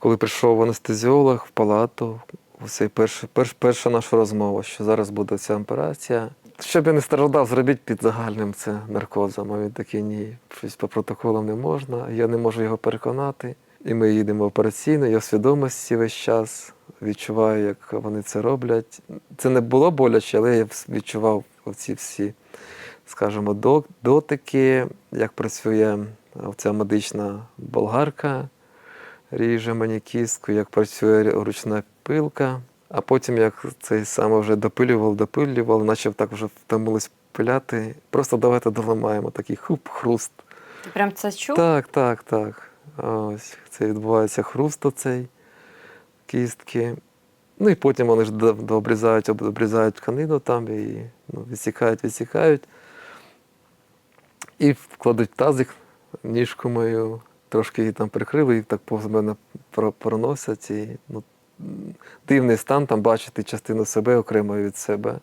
Коли прийшов анестезіолог в палату, це перша, перш, перша наша розмова, що зараз буде ця операція. Щоб я не страждав, зробіть під загальним це наркозом. А він такий ні, щось по протоколам не можна, я не можу його переконати. І ми їдемо в операційну, я в свідомості весь час відчуваю, як вони це роблять. Це не було боляче, але я відчував ці всі, скажімо, дотики, як працює ця медична болгарка, ріже мені кістку, як працює ручна пилка. А потім, як цей саме вже допилював, допилював, наче так вже втомились пиляти. Просто давайте доламаємо такий хуп-хруст. Ти прям це чув? Так, так, так. Ось це відбувається хруст оцей кістки. Ну і потім вони ж до- дообрізають, обрізають тканину там і ну, відсікають, відсікають. І вкладуть в тазик ніжку мою, трошки її там прикрили, і так повз мене про- проносять. І, ну, дивний стан там бачити частину себе окремо від себе.